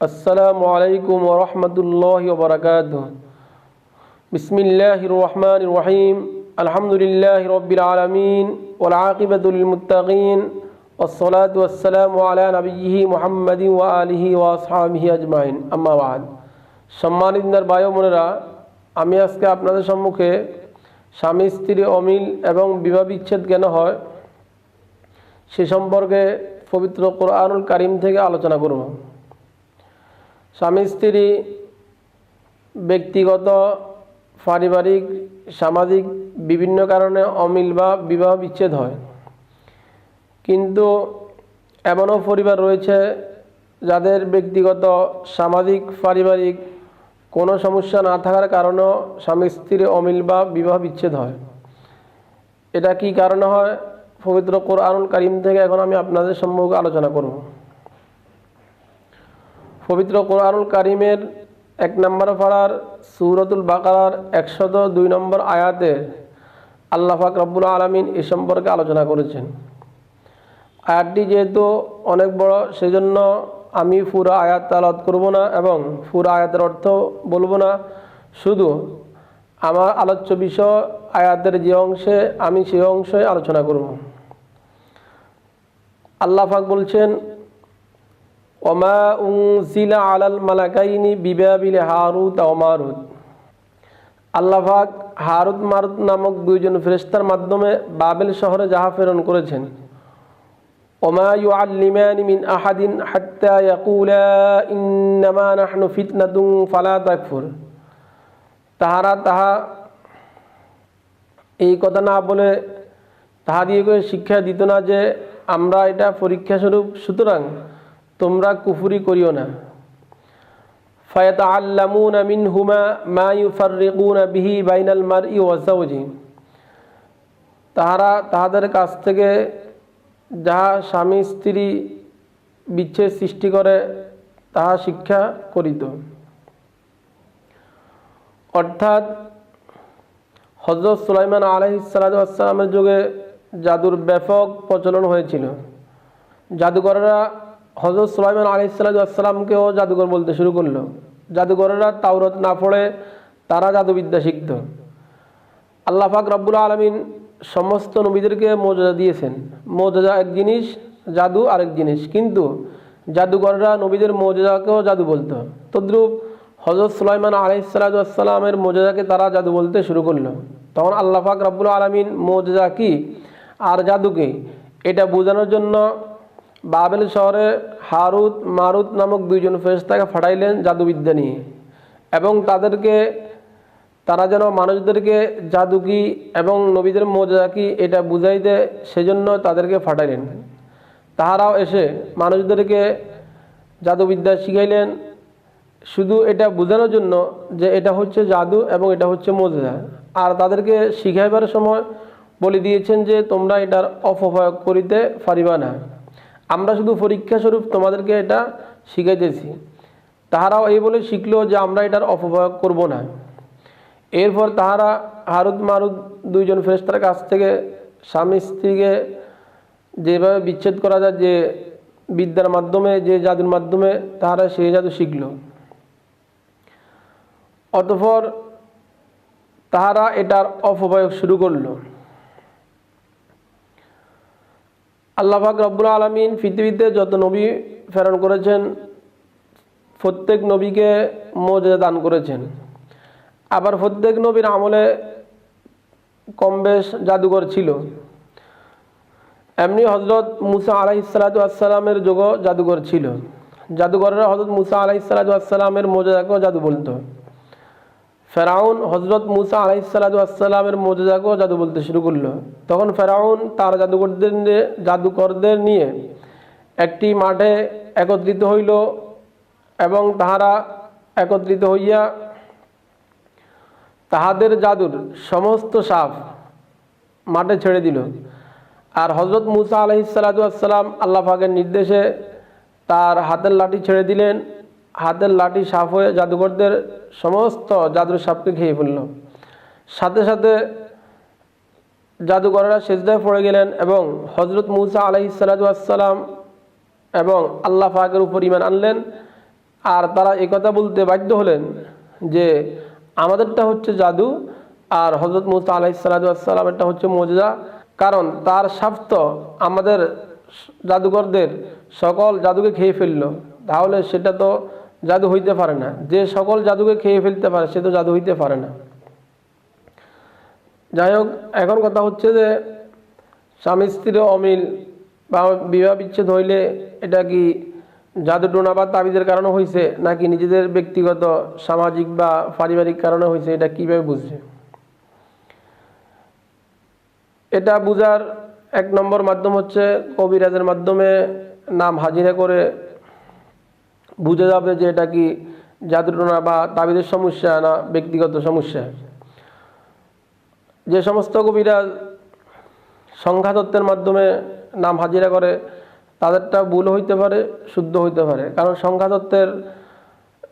আসসালামু আলাইকুম ওরহমতুল্লাহ বরকাত বিসমিল্লাহ রহমান রহিম আলহামদুলিল্লাহ রবিল আলমিন ওলাকিবতুলমতাকিন ওসলাত ওসালাম আলা মোহাম্মদ আলহি ওয়াসাহি আজমাইন। আম্মাবাদ সম্মানিত বায়ু মনেরা আমি আজকে আপনাদের সম্মুখে স্বামী, স্ত্রী, অমিল এবং বিবাহ বিচ্ছেদ কেন হয় সে সম্পর্কে পবিত্র কোরআনুল কারিম থেকে আলোচনা করব। স্বামী, স্ত্রী, ব্যক্তিগত, পারিবারিক, সামাজিক বিভিন্ন কারণে অমিল বা বিবাহ বিচ্ছেদ হয়। কিন্তু এমনও পরিবার রয়েছে যাদের ব্যক্তিগত, সামাজিক, পারিবারিক কোনো সমস্যা না থাকার কারণেও স্বামী স্ত্রীর অমিল বা বিবাহ বিচ্ছেদ হয়। এটা কি কারণে হয়? পবিত্র কোরআনুল কারিম থেকে এখন আমি আপনাদের সম্মুখে আলোচনা করব। পবিত্র কোরআনুল কারিমের এক নম্বর পাড়ার সুরতুল বাকারার একশত দুই নম্বর আয়াতে আল্লাহাক রব্বুল আলমিন এ সম্পর্কে আলোচনা করেছেন। আয়াতটি যেহেতু অনেক বড়, সেজন্য আমি পুরো আয়াত তালাত করব না এবং পুরো আয়াতের অর্থ বলব না। শুধু আমার আলোচ্য বিষয় আয়াতের যে অংশে আমি সেই অংশে আলোচনা করব। আল্লাহ পাক বলছেন ওমা উংসিলা আলাল মালাকাইনি বিবাবিল হারুত মারুত আল্লাহ পাক হারুত মারুত নামক দুইজন ফেরেস্তার মাধ্যমে বাবেল শহরে যাহা প্রেরণ করেছেন। ওমা ইউআল্লিমানি মিন আহাদিন হাত্তা ইয়াকুলা ইন্নামা নাহনু ফিতনাতুন ফালা তাকফুর তাহারা তাহা এই কথা না বলে তাহা দিয়ে শিক্ষা দিত না যে আমরা এটা পরীক্ষা স্বরূপ সুতরাং তোমরা কুফুরি করিও না। হুমা মা ইউফারিকুন বিহি বাইনাল মার ই ওয়াজাউজি তাহারা তাহাদের কাছ থেকে যাহা স্বামী স্ত্রী বিচ্ছেদ সৃষ্টি করে, তাহা শিক্ষা করিত। অর্থাৎ হজরত সুলাইমান আলহিসালামের যুগে জাদুর ব্যাপক প্রচলন হয়েছিল। জাদুকরেরা হজরত সুলাইমান আলহিসাল্লামকেও জাদুঘর বলতে শুরু করল। জাদুকরেরা তাওরত না পড়ে তারা জাদুবিদ্যা শিখত। আল্লাহ পাক রব্বুল আলমিন সমস্ত নবীদেরকে মর্যাদা দিয়েছেন। মর্যাদা এক জিনিস, জাদু আরেক জিনিস। কিন্তু জাদুঘররা নবীদের মর্যাদাকেও জাদু বলতো। তদ্রূপ হজরত সুলাইমান আলহিসাল্লামের মর্যাদাকে তারা জাদু বলতে শুরু করল। তখন আল্লাহ পাক রব্বুল আলমিন মর্যাদা কি আর জাদুকে? এটা বোঝানোর জন্য বাবেল শহরে হারুত মারুত নামক দুইজন ফেরেস্তাকে ফাটাইলেন জাদুবিদ্যা নিয়ে। এবং তাদেরকে, তারা যেন মানুষদেরকে জাদু কি এবং নবীদের মর্যাদা কি এটা বুঝাইতে সেজন্য তাদেরকে ফাটাইলেন। তাহারাও এসে মানুষদেরকে জাদুবিদ্যা শিখাইলেন। শুধু এটা বোঝানোর জন্য যে এটা হচ্ছে জাদু এবং এটা হচ্ছে মজা আর তাদেরকে শিখাইবার সময় বলে দিয়েছেন যে তোমরা এটার অপপ্রয়োগ করিতে পারিবা না। আমরা শুধু পরীক্ষা স্বরূপ তোমাদেরকে এটা শিখাইতেছি। তাহারাও এই বলে শিখলো যে আমরা এটার অপপ্রয়োগ করব না। এরপর তাহারা হারুদ মারুদ দুইজন ফেরেস্তার কাছ থেকে স্বামী স্ত্রীকে যেভাবে বিচ্ছেদ করা যায়, যে বিদ্যার মাধ্যমে, যে জাদুর মাধ্যমে তাহারা সেই জাদু শিখল। অতঃপর তাহারা এটার অপপ্রয়োগ শুরু করল। আল্লাহাক রব্বুল আলমিন পৃথিবীতে যত নবী প্রেরণ করেছেন, প্রত্যেক নবীকে মর্যাদা দান করেছেন। আবার প্রত্যেক নবীর আমলে কম বেশ জাদুঘর ছিল। এমনি হজরত মুসা আলাইসালাতামের যুগও জাদুঘর ছিল। জাদুঘরেরা হজরত মুসা আলাইসালাতামের মর্যাদাকেও জাদু বলতো। ফেরাউন হজরত মুসা আলাইসালামের মর্যাদাকেও জাদু বলতে শুরু করল। তখন ফেরাউন তার জাদুকরদের জাদুকরদের নিয়ে একটি মাঠে একত্রিত হইল এবং তাহারা একত্রিত হইয়া তাহাদের জাদুর সমস্ত সাপ মাঠে ছেড়ে দিল। আর হজরত মুসা আলহিসাল্লাম আল্লাহ ফাকের নির্দেশে তার হাতের লাঠি ছেড়ে দিলেন। হাতের লাঠি সাপ হয়ে জাদুঘরদের সমস্ত জাদুর সাপকে খেয়ে ফেলল। সাথে সাথে জাদুঘরেরা সেজদায় পড়ে গেলেন এবং হজরত মুসা আলহিসাল্লাম এবং আল্লাহ ফাকের উপর ইমান আনলেন। আর তারা কথা বলতে বাধ্য হলেন যে আমাদেরটা হচ্ছে জাদু আর হজরত মুসা আলাইসালামেরটা হচ্ছে মজা কারণ তার স্বার্থ আমাদের জাদুঘরদের সকল জাদুকে খেয়ে ফেলল। তাহলে সেটা তো জাদু হইতে পারে না। যে সকল জাদুকে খেয়ে ফেলতে পারে, সে তো জাদু হইতে পারে না। যাই হোক, এখন কথা হচ্ছে যে, স্বামী স্ত্রীর অমিল বা বিবাহ বিচ্ছেদ হইলে এটা কি জাদু টোনা বা তাবিজের কারণে হয়েছে নাকি নিজেদের ব্যক্তিগত, সামাজিক বা পারিবারিক কারণে হয়েছে এটা কীভাবে বুঝছে এটা বুঝার এক নম্বর মাধ্যম হচ্ছে কবিরাজের মাধ্যমে নাম হাজিরা করে বুঝে যাবে যে এটা কি জাদুটোনা বা তাবিদের সমস্যা না ব্যক্তিগত সমস্যা। যে সমস্ত কবিরা সংখ্যাতত্ত্বের মাধ্যমে নাম হাজিরা করে, তাদেরটা ভুল হইতে পারে, শুদ্ধ হইতে পারে। কারণ সংখ্যাতত্ত্বের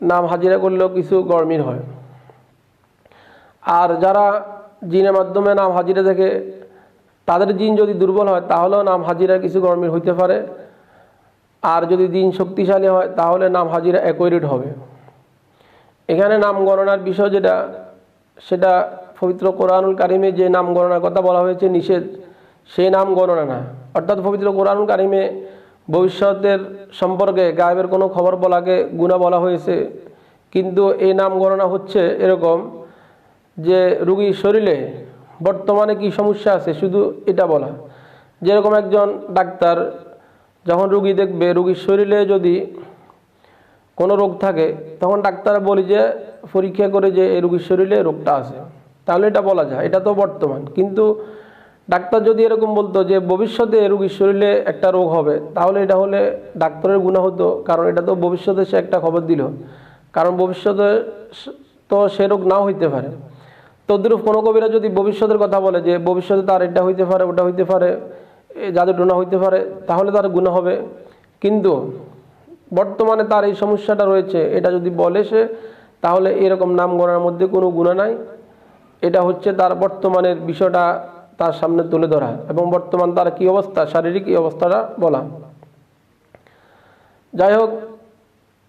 নাম হাজিরা করলেও কিছু গরমির হয়। আর যারা জিনের মাধ্যমে নাম হাজিরা থেকে তাদের জিন যদি দুর্বল হয়, তাহলেও নাম হাজিরা কিছু গরমির হইতে পারে। আর যদি দিন শক্তিশালী হয়, তাহলে নাম হাজিরা একই হবে। এখানে নাম গণনার বিষয় যেটা, সেটা পবিত্র কোরআনুল কারিমে যে নাম গণনার কথা বলা হয়েছে, নিষেধ সেই নাম গণনা না। অর্থাৎ পবিত্র কোরআনুল কারিমে ভবিষ্যতের সম্পর্কে গায়েবের কোনো খবর বলাকে গুণা বলা হয়েছে। কিন্তু এই নাম গণনা হচ্ছে এরকম যে রুগীর শরীরে বর্তমানে কি সমস্যা আছে, শুধু এটা বলা। যেরকম একজন ডাক্তার যখন রুগী দেখবে, রুগীর শরীরে যদি কোনো রোগ থাকে, তখন ডাক্তার বলি যে, পরীক্ষা করে যে এই রুগীর শরীরে রোগটা আছে। তাহলে এটা বলা যায়, এটা তো বর্তমান। কিন্তু ডাক্তার যদি এরকম বলতো যে, ভবিষ্যতে রুগীর শরীরে একটা রোগ হবে, তাহলে এটা হলে ডাক্তারের গুণা হতো, কারণ এটা তো ভবিষ্যতে সে একটা খবর দিল। কারণ ভবিষ্যতে তো সে রোগ নাও হইতে পারে। তদ্রুপ কোনো কবিরা যদি ভবিষ্যতের কথা বলে যে, ভবিষ্যতে তার এটা হইতে পারে, ওটা হইতে পারে যাদের ডোনা হইতে পারে, তাহলে তার গুণা হবে। কিন্তু বর্তমানে তার এই সমস্যাটা রয়েছে, এটা যদি বলে সে, তাহলে এরকম নাম গণার মধ্যে কোনো গুণা নাই। এটা হচ্ছে তার বর্তমানের বিষয়টা তার সামনে তুলে ধরা এবং বর্তমান তার কি অবস্থা, শারীরিক এই অবস্থাটা বলা। যাই হোক,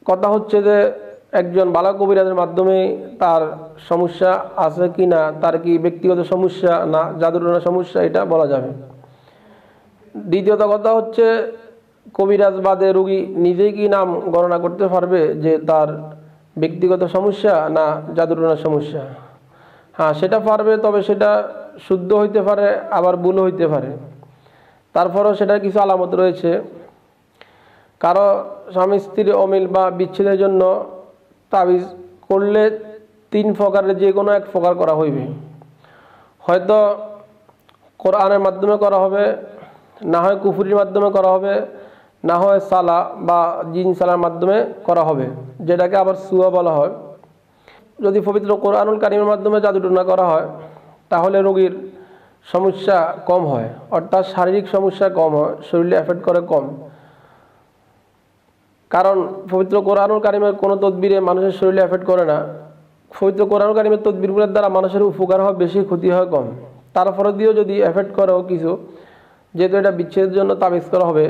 কথা হচ্ছে যে একজন বালা কবিরাজের মাধ্যমে তার সমস্যা আছে কি না তার কি ব্যক্তিগত সমস্যা না জাদুটনা সমস্যা, এটা বলা যাবে। দ্বিতীয়ত কথা হচ্ছে কবিরাজ বাদে রুগী নিজেই কি নাম গণনা করতে পারবে যে তার ব্যক্তিগত সমস্যা না জাদুটনার সমস্যা? হ্যাঁ সেটা পারবে, তবে সেটা শুদ্ধ হইতে পারে, আবার ভুল হইতে পারে। তারপরেও সেটার কিছু আলামত রয়েছে। কারও স্বামী স্ত্রীর অমিল বা বিচ্ছেদের জন্য তাবিজ করলে তিন প্রকারের যে কোনো এক প্রকার করা হইবে। হয়তো কোরআনের মাধ্যমে করা হবে না হয় কুফুরির মাধ্যমে করা হবে, না হয় সালা বা জিন সালার মাধ্যমে করা হবে, যেটাকে আবার সুয়া বলা হয়। যদি পবিত্র কোরআনুল কারিমের মাধ্যমে জাদুটনা করা হয়, তাহলে রোগীর সমস্যা কম হয়, অর্থাৎ শারীরিক সমস্যা কম হয় শরীরে এফেক্ট করে কম। কারণ পবিত্র কোরআনুল কারিমের কোনো তদবিরে মানুষের শরীরে এফেক্ট করে না। পবিত্র কোরআনুল কারিমের তদবিরগুলোর দ্বারা মানুষের উপকার হয়, বেশি ক্ষতি হয় কম। তারপরে দিয়েও যদি এফেক্ট করেও কিছু যেহেতু এটা বিচ্ছেদের জন্য তাবিজ করা হবে,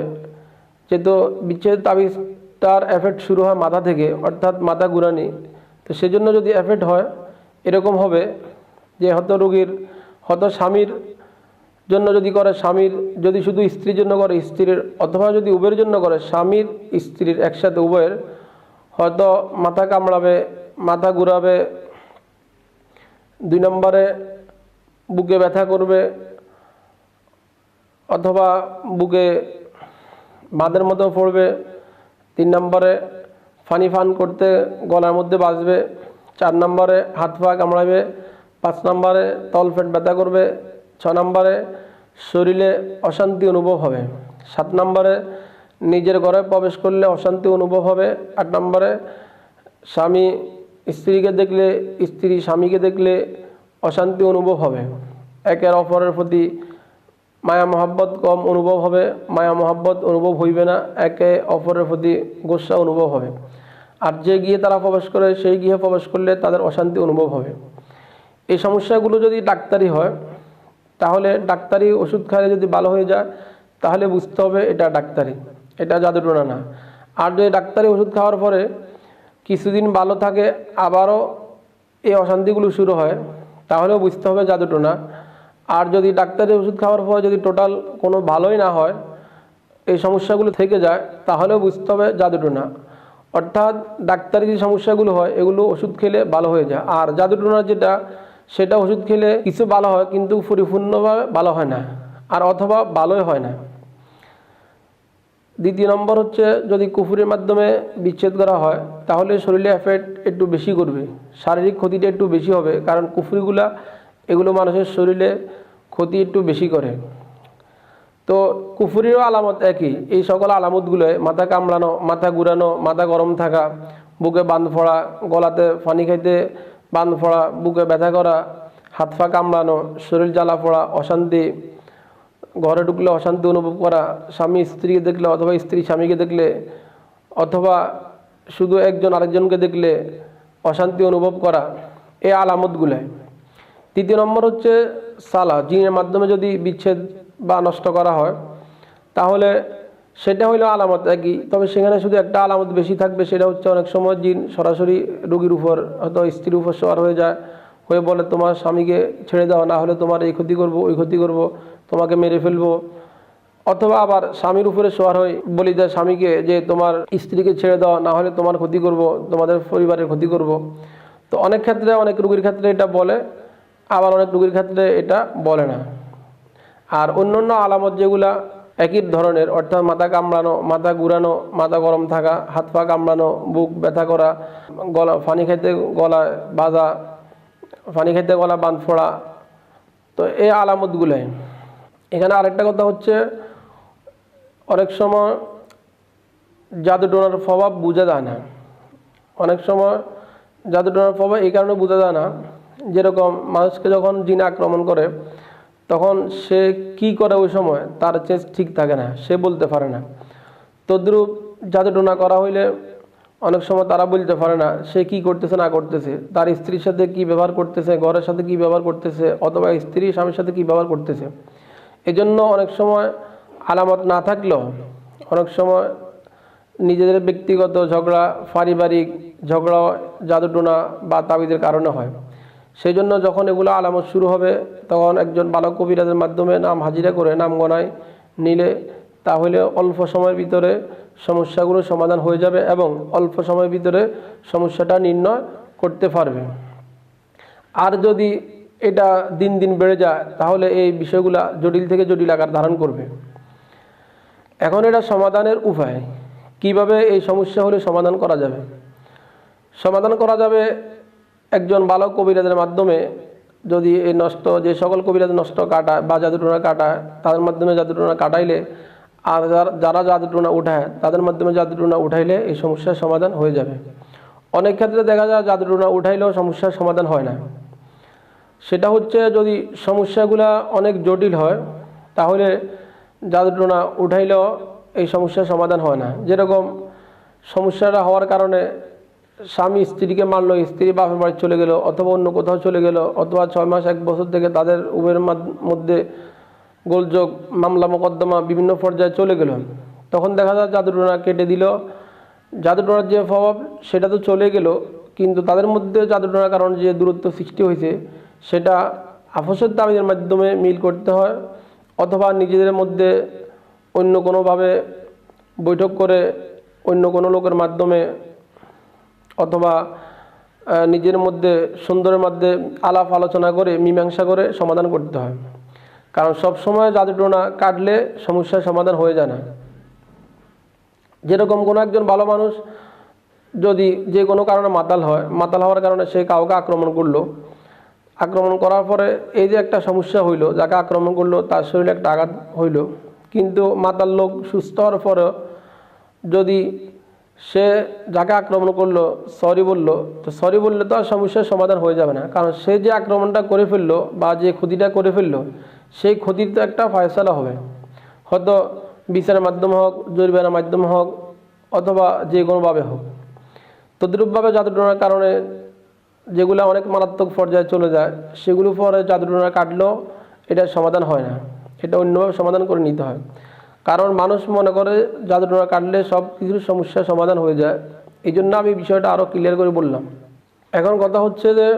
যেহেতু বিচ্ছেদ তাবিজটার এফেক্ট শুরু হয় মাথা থেকে, অর্থাৎ মাথা ঘুরানি। তো সেজন্য যদি এফেক্ট হয়, এরকম হবে যে হয়তো রোগীর হয়তো স্বামীর জন্য যদি করে, স্বামীর যদি শুধু স্ত্রীর জন্য করে, স্ত্রীর, অথবা যদি উভয়ের জন্য করে, স্বামীর, স্ত্রীর একসাথে উভয়ের, হয়তো মাথা কামড়াবে, মাথা ঘুরাবে, দুই নম্বরে বুকে ব্যথা করবে অথবা বুকে বাঁধের মতো পড়বে, তিন নম্বরে ফানি ফান করতে গলার মধ্যে বাজবে, চার নম্বরে হাত পা কামড়াবে, পাঁচ নম্বরে তলফেট ব্যথা করবে, ছ নম্বরে শরীরে অশান্তি অনুভব হবে, সাত নম্বরে নিজের ঘরে প্রবেশ করলে অশান্তি অনুভব হবে, আট নম্বরে স্বামী স্ত্রীকে দেখলে, স্ত্রী স্বামীকে দেখলে অশান্তি অনুভব হবে, একের অপরের প্রতি মায়া মহাব্বত কম অনুভব হবে, মায়া মহাব্বত অনুভব হইবে না, একে অপরের প্রতি গোসা অনুভব হবে। আর যে গিয়ে তারা প্রবেশ করে, সেই গৃহে প্রবেশ করলে তাদের অশান্তি অনুভব হবে। এই সমস্যাগুলো যদি ডাক্তারি হয়, তাহলে ডাক্তারি ওষুধ খাইলে যদি ভালো হয়ে যায়, তাহলে বুঝতে হবে এটা ডাক্তারি, এটা জাদুটোনা না। আর যদি ডাক্তারি ওষুধ খাওয়ার পরে কিছুদিন ভালো থাকে, আবারও এই অশান্তিগুলো শুরু হয়, তাহলেও বুঝতে হবে জাদুটোনা। আর যদি ডাক্তারের ওষুধ খাওয়ার পর যদি টোটাল কোনো ভালোই না হয়, এই সমস্যাগুলো থেকে যায়, তাহলেও বুঝতে হবে জাদুটোনা অর্থাৎ ডাক্তারি যে সমস্যাগুলো হয়, এগুলো ওষুধ খেলে ভালো হয়ে যায়। আর জাদুটোনার যেটা, সেটা ওষুধ খেলে কিছু ভালো হয়, কিন্তু পরিপূর্ণভাবে ভালো হয় না, আর অথবা ভালোই হয় না। দ্বিতীয় নম্বর হচ্ছে, যদি কুফুরের মাধ্যমে বিচ্ছেদ করা হয়, তাহলে শরীরে এফেক্ট একটু বেশি করবে। শারীরিক ক্ষতিটা একটু বেশি হবে, কারণ কুফুরিগুলা, এগুলো মানুষের শরীরে ক্ষতি একটু বেশি করে। তো কুফুরিরও আলামত একই। এই সকল আলামতগুলো মাথা কামড়ানো, মাথা ঘুরানো, মাথা গরম থাকা, বুকে বাঁধ ফোড়া, গলাতে পানি খাইতে বাঁধ ফোড়া, বুকে ব্যথা করা, হাত পা কামড়ানো, শরীর জ্বালা ফোড়া, অশান্তি, ঘরে ঢুকলে অশান্তি অনুভব করা, স্বামী স্ত্রীকে দেখলে অথবা স্ত্রী স্বামীকে দেখলে, অথবা শুধু একজন আরেকজনকে দেখলে অশান্তি অনুভব করা, এই আলামতগুলো তৃতীয় নম্বর হচ্ছে সালা জিনের মাধ্যমে যদি বিচ্ছেদ বা নষ্ট করা হয়, তাহলে সেটা হইল আলামত একই। তবে সেখানে শুধু একটা আলামত বেশি থাকবে, সেটা হচ্ছে অনেক সময় জিন সরাসরি রুগীর উপর হয়তো স্ত্রীর উপর সবার হয়ে যায়, হয়ে বলে, তোমার স্বামীকে ছেড়ে দাও, না হলে তোমার এই ক্ষতি করব, ওই ক্ষতি করব, তোমাকে মেরে ফেলব। অথবা আবার স্বামীর উপরে সোয়ার হয়ে বলি দেয় স্বামীকে যে তোমার স্ত্রীকে ছেড়ে দাও, না হলে তোমার ক্ষতি করব, তোমাদের পরিবারের ক্ষতি করব। তো অনেক ক্ষেত্রে, অনেক রুগীর ক্ষেত্রে এটা বলে আবার অনেক রোগীর ক্ষেত্রে এটা বলে না। আর অন্য অন্য আলামত যেগুলা একই ধরনের, অর্থাৎ মাথা কামড়ানো, মাথা ঘুরানো, মাথা গরম থাকা, হাত পা কামড়ানো, বুক ব্যথা করা, গলা, ফানি খাইতে গলায় বাজা, ফানি খাইতে গলা বাঁধ ফোড়া, তো এই আলামতগুলোই। এখানে আরেকটা কথা হচ্ছে, অনেক সময় জাদুটোনার প্রভাব বোঝা যায় না। অনেক সময় জাদুটোনার প্রভাব এই কারণে বোঝা যায় না যেরকম মানুষকে যখন জিন আক্রমণ করে, তখন সে কি করে ওই সময়? তার চেঞ্জ ঠিক থাকে না, সে বলতে পারে না। তদ্রূপ জাদুটোনা করা হইলে অনেক সময় তারা বলতে পারে না, সে কি করতেছে, না করতেছে। তার স্ত্রীর সাথে কি ব্যবহার করতেছে, ঘরের সাথে কি ব্যবহার করতেছে, অথবা স্ত্রী স্বামীর সাথে কি ব্যবহার করতেছে। এজন্য অনেক সময় আলামত না থাকলেও, অনেক সময় নিজেদের ব্যক্তিগত ঝগড়া, পারিবারিক ঝগড়া জাদুটোনা বা তাবিদের কারণে হয়। সেই জন্য যখন এগুলো আলামত শুরু হবে, তখন একজন বালক কবিরাজের মাধ্যমে নাম হাজিরা করে নাম গণায় নিলে তাহলে অল্প সময়ের ভিতরে সমস্যাগুলো সমাধান হয়ে যাবে এবং অল্প সময়ের ভিতরে সমস্যাটা নির্ণয় করতে পারবে। আর যদি এটা দিন দিন বেড়ে যায়, তাহলে এই বিষয়গুলা জটিল থেকে জটিল আকার ধারণ করবে। এখন এটা সমাধানের উপায়। কীভাবে এই সমস্যা হলে সমাধান করা যাবে? সমাধান করা যাবে একজন ভালো কবিরাজের মাধ্যমে যদি এই নষ্ট, যে সকল কবিরাজ নষ্ট কাটায় বা জাদুটোনা কাটায় তাদের মাধ্যমে জাদুটোনা কাটাইলে আর যারা- যারা জাদুটোনা উঠায়, তাদের মাধ্যমে জাদুটোনা উঠাইলে এই সমস্যার সমাধান হয়ে যাবে। অনেক ক্ষেত্রে দেখা যায় জাদুটোনা উঠাইলেও সমস্যার সমাধান হয় না। সেটা হচ্ছে যদি সমস্যাগুলা অনেক জটিল হয়, তাহলে জাদুটোনা উঠাইলেও এই সমস্যার সমাধান হয় না। যেরকম সমস্যাটা হওয়ার কারণে স্বামী স্ত্রীকে মারলো, স্ত্রী বাপের বাড়ি চলে গেল, অথবা অন্য কোথাও চলে গেল, অথবা ছয় মাস এক বছর থেকে তাদের উভয়ের মধ্যে গোলযোগ, মামলা মোকদ্দমা বিভিন্ন পর্যায়ে চলে গেল। তখন দেখা যায় জাদুটোনা কেটে দিল। জাদুটোনার যে প্রভাব সেটা তো চলে গেল, কিন্তু তাদের মধ্যে জাদুটোনার কারণে যে দূরত্ব সৃষ্টি হয়েছে, সেটা আপসের দাবিদের মাধ্যমে মিল করতে হয়, অথবা নিজেদের মধ্যে অন্য কোনোভাবে বৈঠক করে অন্য কোনো লোকের মাধ্যমে অথবা নিজের মধ্যে সুন্দরের মধ্যে আলাপ আলোচনা করে, মীমাংসা করে সমাধান করতে হয়। কারণ সব সময় জাদুটোনা কাটলে সমস্যার সমাধান হয়ে যায় না। যেরকম কোনো একজন ভালো মানুষ যদি যে কোনো কারণে মাতাল হয়, মাতাল হওয়ার কারণে সে কাউকে আক্রমণ করল, আক্রমণ করার পরে এই যে একটা সমস্যা হইল, যাকে আক্রমণ করল, তার শরীরে একটা আঘাত হইল, কিন্তু মাতাল লোক সুস্থ হওয়ার পরেও যদি সে যাকে আক্রমণ করল সরি বলল, তো সরি বললে তো আর সমস্যার সমাধান হয়ে যাবে না। কারণ সে যে আক্রমণটা করে ফেলল বা যে ক্ষতিটা করে ফেলল, সেই ক্ষতির তো একটা ফয়সলা হবে। হয়তো বিচারের মাধ্যমে হোক, জরিমানার মাধ্যমে হোক, অথবা যে কোনোভাবে হোক। তদ্রূপভাবে জাদুটোনার কারণে যেগুলো অনেক মারাত্মক পর্যায়ে চলে যায়, সেগুলো পরে জাদুটোনা কাটলেও এটার সমাধান হয় না। এটা অন্যভাবে সমাধান করে নিতে হয়। কারণ মানুষ মনে করে জাদুটোনা কাটলে সব কিছুর সমস্যার সমাধান হয়ে যায়। এই জন্য আমি বিষয়টা আরও ক্লিয়ার করে বললাম। এখন কথা হচ্ছে যে,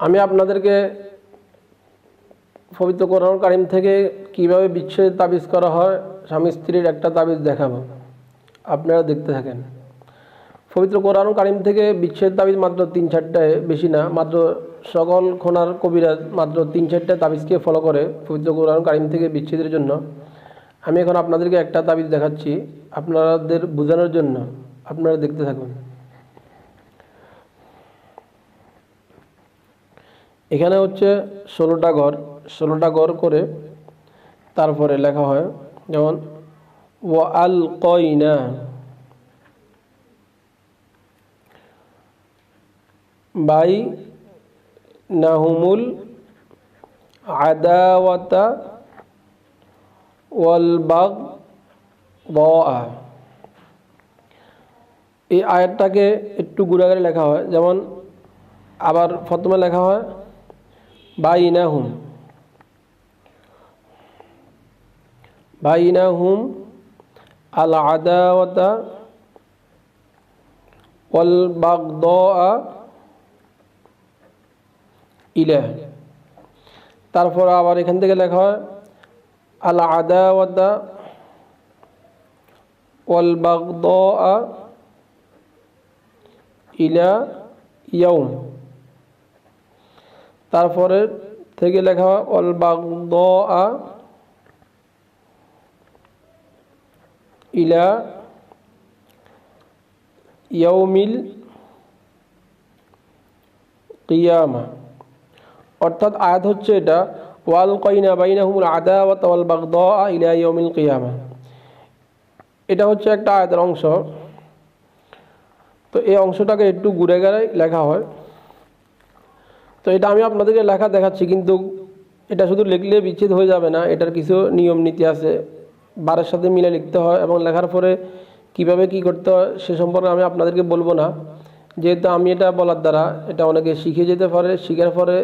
আমি আপনাদেরকে পবিত্র কোরআন কারিম থেকে কীভাবে বিচ্ছেদ তাবিজ করা হয়, স্বামী স্ত্রীর একটা তাবিজ দেখাবো। আপনারা দেখতে থাকেন। পবিত্র কোরআন কারিম থেকে বিচ্ছেদ তাবিজ মাত্র তিন চারটায় বেশি না, মাত্র সকল খোনার কবিরাজ মাত্র তিন চারটা তাবিজকে ফলো করে পবিত্র কোরআন কারিম থেকে বিচ্ছেদের জন্য। আমি এখন আপনাদেরকে একটা তাবিজ দেখাচ্ছি। আপনাদের বোঝানোর জন্য। আপনারা দেখতে থাকুন। এখানে হচ্ছে ষোলোটা ঘর। ষোলোটা ঘর করে তারপরে লেখা হয়, যেমন ও আল কইনা বাই নাহুমুল আদাওয়াতা ওয়াল বাগ দ এই আয়াতটাকে একটু গুড়াগাড়ি লেখা হয়। যেমন আবার প্রথমে লেখা হয়, বাইনাহুম। বাইনাহুম আল আদাওয়াতা ওয়াল বাগদা ইলাহ। তারপর আবার এখান থেকে লেখা হয় আল আদাওয়াতা ওয়াল বাগদা ইলা ইয়াউম। তারপরে থেকে লেখা হয় অল বাগদা ইলা ইয়াউমিল কিয়ামা। অর্থাৎ আয়াত হচ্ছে এটা, ওয়াল কইনা বাইনাহুমুল আদাওয়াত ওয়াল বাগদা ইলা ইয়াউমিল কিয়ামা এটা হচ্ছে একটা আয়াতের অংশ। তো এই অংশটাকে একটু ঘুরে গেলে লেখা হয়। তো এটা আমি আপনাদেরকে লেখা দেখাচ্ছি, কিন্তু এটা শুধু লিখলে বিচ্ছেদ হয়ে যাবে না, এটার কিছু নিয়ম নীতি আছে। বারের সাথে মিলে লিখতে হয় এবং লেখার পরে কীভাবে কি করতে হয় সে সম্পর্কে আমি আপনাদেরকে বলব না। যেহেতু আমি এটা বলার দ্বারা এটা অনেকে শিখে যেতে পারে, শিখার পরে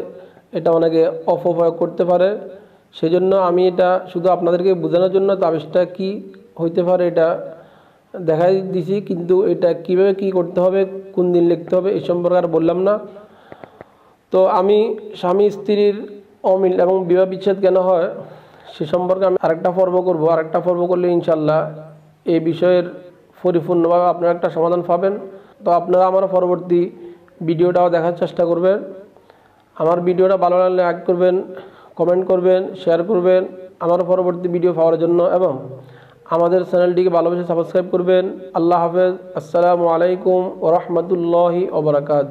এটা অনেকে অপপ্রয়োগ করতে পারে। সেজন্য আমি এটা শুধু আপনাদেরকে বোঝানোর জন্য তাবিজটা কি হইতে পারে এটা দেখাই দিছি, কিন্তু এটা কীভাবে কি করতে হবে, কোন দিন লিখতে হবে এই সম্পর্কে আর বললাম না। তো আমি স্বামী, স্ত্রীর অমিল এবং বিবাহ বিচ্ছেদ কেন হয় সে সম্পর্কে আমি আরেকটা পর্ব করব। আরেকটা পর্ব করলে ইনশাল্লাহ এই বিষয়ের পরিপূর্ণভাবে আপনারা একটা সমাধান পাবেন। তো আপনারা আমার পরবর্তী ভিডিওটাও দেখার চেষ্টা করবেন। আমার ভিডিওটা ভালো লাগলে লাইক করবেন কমেন্ট করবেন শেয়ার করবেন আমার পরবর্তী ভিডিও পাওয়ার জন্য এবং আমাদের চ্যানেলটিকে ভালোবেসে সাবস্ক্রাইব করবেন। আল্লাহ হাফেজ। আসসালামু আলাইকুম ওরহমতুল্লাহি ওবরাকাত